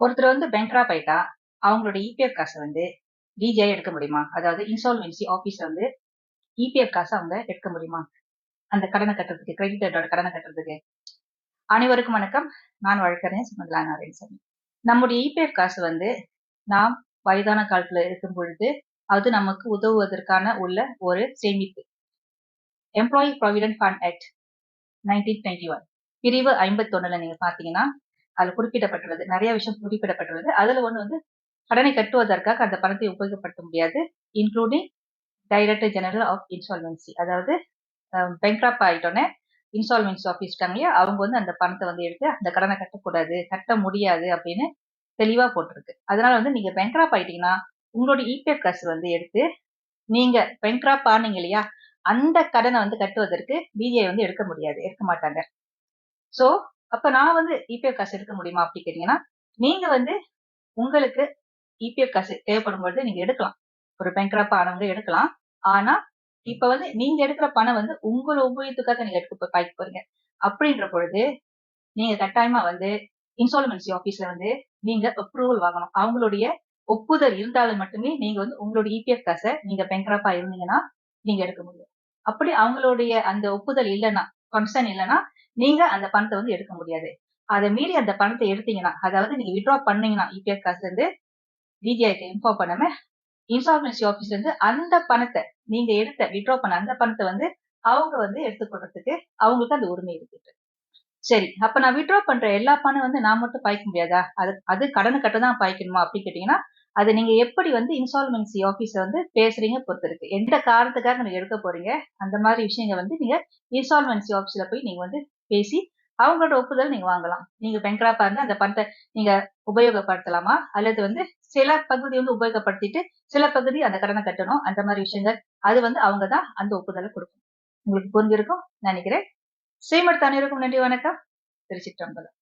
ஒருத்தர் வந்து பேங்க்ராப் ஆயிட்டா அவங்களோட இபிஎஃப் காசை வந்து டிஜிஐ எடுக்க முடியுமா? அதாவது இன்சால்வென்சி ஆபீஸ் வந்து இபிஎஃப் காசை அவங்க எடுக்க முடியுமா? அந்த கடனை கட்டுறதுக்கு கிரெடிட்டரோட கடனை கட்டுறதுக்கு. அனைவருக்கும் வணக்கம். நான் வழக்கறிஞர் சுமந்தலா நாராயணசாமி. நம்முடைய இபிஎஃப் காசு வந்து நாம் வயதான காலத்துல இருக்கும் பொழுது அது நமக்கு உதவுவதற்கான உள்ள ஒரு சேமிப்பு. Employee provident fund act nineteen twenty one பிரிவு ஐம்பத்தொன்னுல நீங்க பாத்தீங்கன்னா அதுல குறிப்பிடப்பட்டுள்ளது. நிறைய விஷயம் குறிப்பிடப்பட்டுள்ளது. அதுல ஒண்ணு வந்து கடனை கட்டுவதற்காக அந்த பணத்தை உபயோகப்படுத்த முடியாது. Including director general of insolvency அதாவது பெங்க்ராப் ஆயிட்டோன்னே இன்சால்வன்சி ஆஃபீஸ் இருக்காங்க இல்லையா? அவங்க வந்து அந்த பணத்தை வந்து எடுத்து அந்த கடனை கட்டக்கூடாது கட்ட முடியாது அப்படின்னு தெளிவா போட்டிருக்கு. அதனால வந்து நீங்க பெங்க்ராப் ஆயிட்டீங்கன்னா உங்களோட இபிஎஃப் காசு வந்து எடுத்து நீங்க பெங்க்ராப் ஆனீங்க இல்லையா? அந்த கடனை வந்து கட்டுவதற்கு பிஜிஐ வந்து எடுக்க முடியாது. எடுக்க மாட்டாங்க. ஸோ அப்ப நான் வந்து இபிஎஃப் காசு எடுக்க முடியுமா அப்படி கேட்டீங்கன்னா நீங்க வந்து உங்களுக்கு இபிஎஃப் காசு தேவைப்படும் பொழுது நீங்க எடுக்கலாம். ஒரு பேங்க்ராப் ஆனவங்க எடுக்கலாம். ஆனா இப்ப வந்து நீங்க எடுக்கிற பணம் வந்து உங்களோட உபயோகத்துக்காக நீங்க எடுக்க பாய்க்க போறீங்க அப்படின்ற பொழுது நீங்க கட்டாயமா வந்து இன்சால்மென்சி ஆபீஸ்ல வந்து நீங்க அப்ரூவல் வாங்கணும். அவங்களுடைய ஒப்புதல் இருந்தாலும் மட்டுமே நீங்க வந்து உங்களோட இபிஎஃப் காசை நீங்க பேங்க்ராப்பா இருந்தீங்கன்னா நீங்க எடுக்க முடியும். அப்படி அவங்களுடைய அந்த ஒப்புதல் இல்லைன்னா கன்சர்ன் இல்லைன்னா நீங்க அந்த பணத்தை வந்து எடுக்க முடியாது. அதை மீறி அந்த பணத்தை எடுத்தீங்கன்னா அதாவது நீங்க விட்ரா பண்ணீங்கன்னா இபிஎஃப் காசு வந்து டிஜிஐக்கு இன்ஃபார்ம் பண்ணாம இன்சால்வன்சி ஆஃபீஸ்ல இருந்து அந்த பணத்தை நீங்க எடுத்த விட்ரா பண்ண அந்த பணத்தை வந்து அவங்க வந்து எடுத்துக்கொள்றதுக்கு அவங்களுக்கு அந்த உரிமை இருக்கு சரி அப்ப நான் விட்ரா பண்ற எல்லா பணம் வந்து நான் மட்டும் பாய்க்க முடியாதா? அது அது கடனை கட்ட தான் பாய்க்கணுமா அப்படின்னு கேட்டீங்கன்னா அது நீங்க எப்படி வந்து இன்சால்வன்சி ஆபீஸ்ல வந்து பேசுறீங்க பொறுத்து இருக்கு. எந்த காரணத்துக்காக நீங்க எடுக்க போறீங்க? அந்த மாதிரி விஷயங்கள் வந்து நீங்க இன்சால்வன்சி ஆபீஸ்ல போய் நீங்க வந்து பேசி அவங்களோட ஒப்புதல் நீங்க வாங்கலாம். நீங்க பெங்க்ராப்பா இருந்தா அந்த பணத்தை நீங்க உபயோகப்படுத்தலாமா? அல்லது வந்து சில பகுதி வந்து உபயோகப்படுத்திட்டு சில பகுதி அந்த கடனை கட்டணும் அந்த மாதிரி விஷயங்கள். அது வந்து அவங்க தான் அந்த ஒப்புதலை கொடுக்கும் உங்களுக்கு புரிஞ்சிருக்கும்? நினைக்கிறேன். ஸ்ரீமட் அனைவருக்கும் நன்றி வணக்கம். திருச்சிற்றம்பலம்.